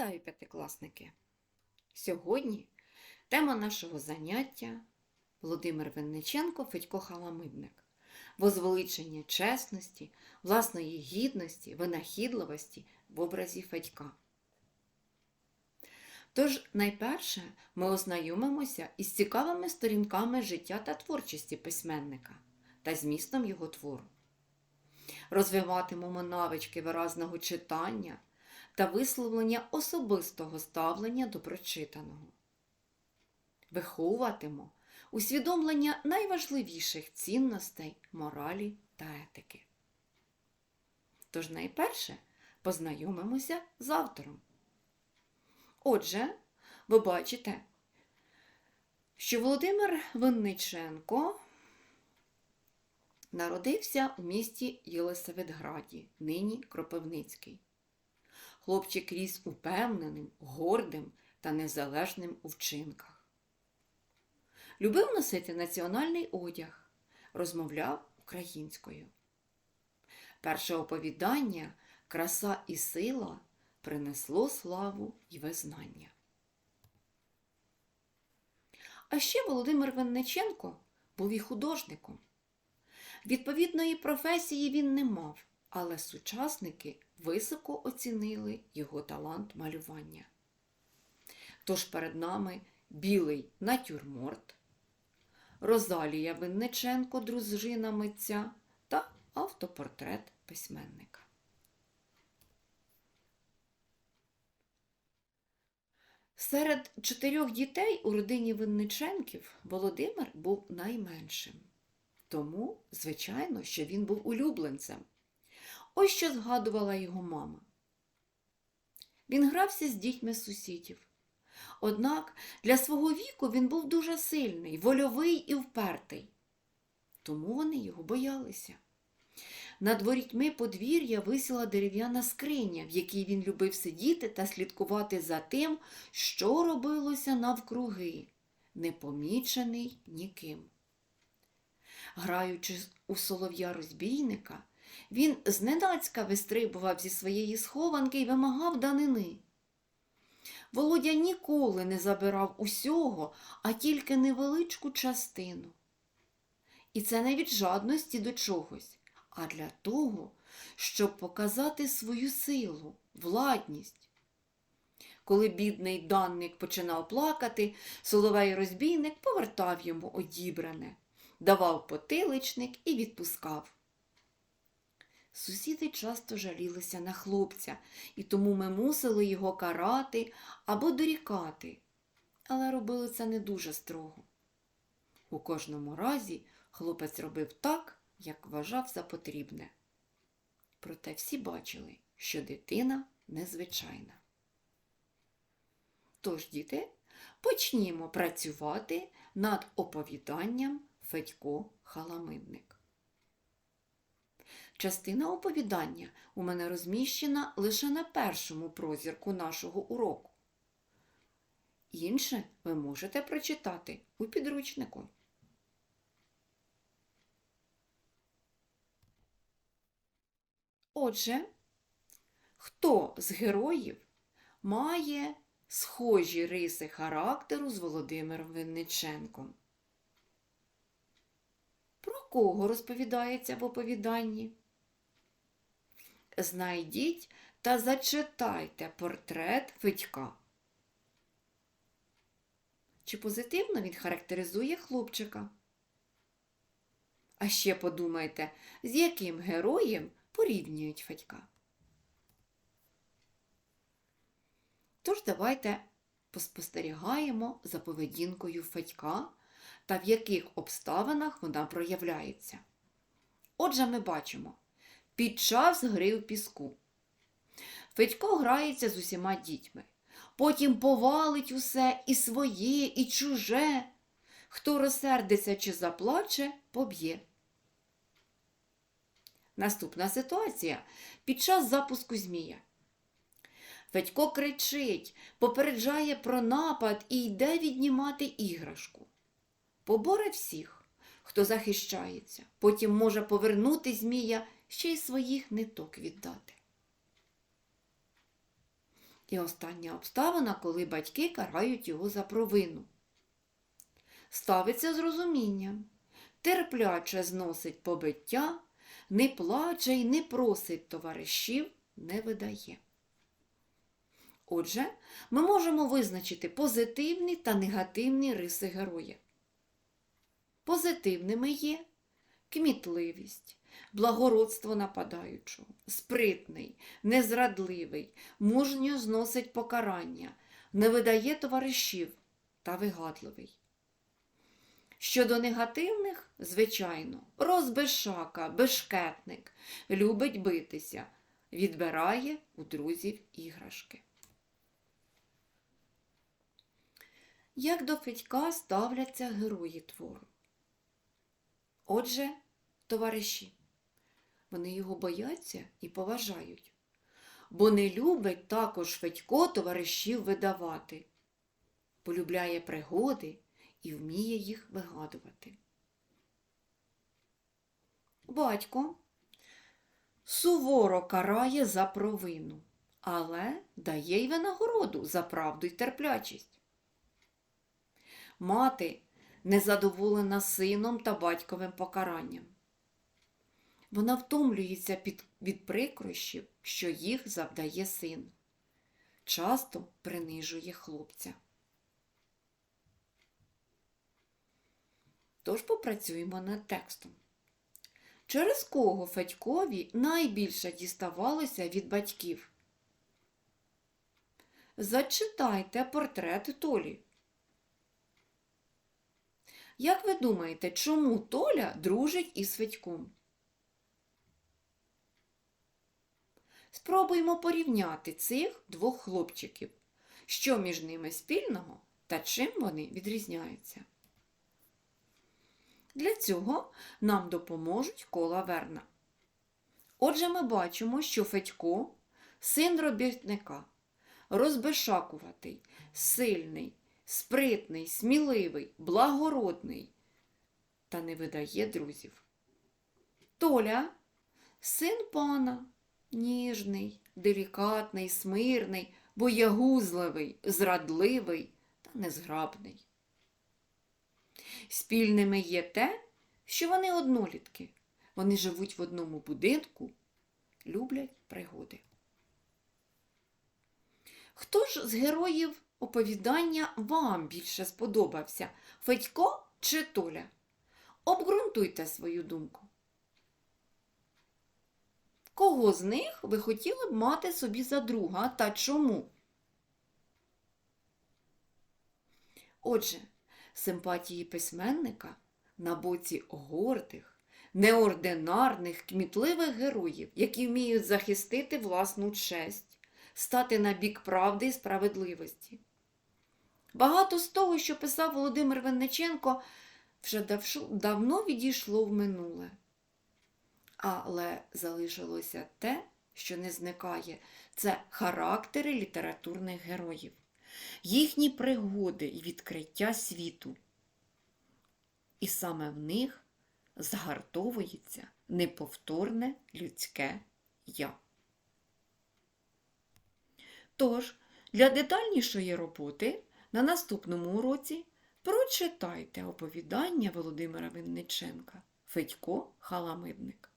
Вітаю, п'ятикласники! Сьогодні тема нашого заняття Володимир Винниченко Федько Халамидник. Возвеличення чесності, власної гідності, винахідливості в образі Федька. Тож, найперше, ми ознайомимося із цікавими сторінками життя та творчості письменника та змістом його твору. Розвиватимемо навички виразного читання та висловлення особистого ставлення до прочитаного. Виховуватимо усвідомлення найважливіших цінностей моралі та етики. Тож найперше познайомимося з автором. Отже, ви бачите, що Володимир Винниченко народився у місті Єлисаветграді, нині Кропивницький. Хлопчик ріс упевненим, гордим та незалежним у вчинках. Любив носити національний одяг, розмовляв українською. Перше оповідання Краса і сила принесло славу і визнання. А ще Володимир Винниченко був і художником. Відповідної професії він не мав, але сучасники високо оцінили його талант малювання. Тож перед нами білий натюрморт, Розалія Винниченко, дружина митця та автопортрет письменника. Серед чотирьох дітей у родині Винниченків Володимир був найменшим. Тому, звичайно, що він був улюбленцем. Ось що згадувала його мама. Він грався з дітьми сусідів. Однак для свого віку він був дуже сильний, вольовий і впертий. Тому вони його боялися. Над ворітьми подвір'я висіла дерев'яна скриня, в якій він любив сидіти та слідкувати за тим, що робилося навкруги, непомічений ніким. Граючи у солов'я розбійника, він зненацька вистрибував зі своєї схованки і вимагав данини. Володя ніколи не забирав усього, а тільки невеличку частину. І це не від жадності до чогось, а для того, щоб показати свою силу, владність. Коли бідний данник починав плакати, соловей розбійник повертав йому одібране, давав потиличник і відпускав. Сусіди часто жалілися на хлопця, і тому ми мусили його карати або дорікати, але робили це не дуже строго. У кожному разі хлопець робив так, як вважав за потрібне. Проте всі бачили, що дитина незвичайна. Тож, діти, почнімо працювати над оповіданням Федько Халамидник. Частина оповідання у мене розміщена лише на першому прозірку нашого уроку. Інше ви можете прочитати у підручнику. Отже, хто з героїв має схожі риси характеру з Володимиром Винниченком? Про кого розповідається в оповіданні? Знайдіть та зачитайте портрет Федька. Чи позитивно він характеризує хлопчика? А ще подумайте, з яким героєм порівнюють Федька. Тож давайте поспостерігаємо за поведінкою Федька та в яких обставинах вона проявляється. Отже, ми бачимо під час гри у піску. Федько грається з усіма дітьми, потім повалить усе і своє, і чуже. Хто розсердиться чи заплаче, поб'є. Наступна ситуація під час запуску змія. Федько кричить, попереджає про напад і йде віднімати іграшку. Поборе всіх, хто захищається, потім може повернути змія ще й своїх ниток віддати. І остання обставина, коли батьки карають його за провину. Ставиться з розумінням, терпляче зносить побиття, не плаче й не просить товаришів, не видає. Отже, ми можемо визначити позитивні та негативні риси героя. Позитивними є кмітливість, благородство нападаючого, спритний, незрадливий, мужньо зносить покарання, не видає товаришів та вигадливий. Щодо негативних, звичайно, розбешака, бешкетник, любить битися, відбирає у друзів іграшки. Як до Федька ставляться герої твору? Отже, товариші, вони його бояться і поважають, бо не любить також Федько товаришів видавати, полюбляє пригоди і вміє їх вигадувати. Батько суворо карає за провину, але дає й винагороду за правду й терплячість. Мати незадоволена сином та батьковим покаранням. Вона втомлюється під, від прикрощів, що їх завдає син. Часто принижує хлопця. Тож попрацюємо над текстом. Через кого Федькові найбільше діставалося від батьків? Зачитайте портрет Толі. Як ви думаєте, чому Толя дружить із Федьком? Спробуємо порівняти цих двох хлопчиків, що між ними спільного та чим вони відрізняються. Для цього нам допоможуть кола Верна. Отже, ми бачимо, що Федько син робітника, розбешакуватий, сильний, спритний, сміливий, благородний та не видає друзів. Толя син пана, ніжний, делікатний, смирний, боягузливий, зрадливий та незграбний. Спільними є те, що вони однолітки. Вони живуть в одному будинку, люблять пригоди. Хто ж з героїв оповідання вам більше сподобався? Федько чи Толя? Обґрунтуйте свою думку. Кого з них ви хотіли б мати собі за друга та чому? Отже, симпатії письменника на боці гордих, неординарних, кмітливих героїв, які вміють захистити власну честь, стати на бік правди і справедливості. Багато з того, що писав Володимир Винниченко, вже давно відійшло в минуле. Але залишилося те, що не зникає, це характери літературних героїв, їхні пригоди і відкриття світу. І саме в них згартовується неповторне людське я. Тож, для детальнішої роботи на наступному уроці прочитайте оповідання Володимира Винниченка Федько Халамидник.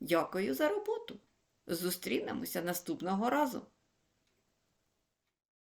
Дякую за роботу. Зустрінемося наступного разу.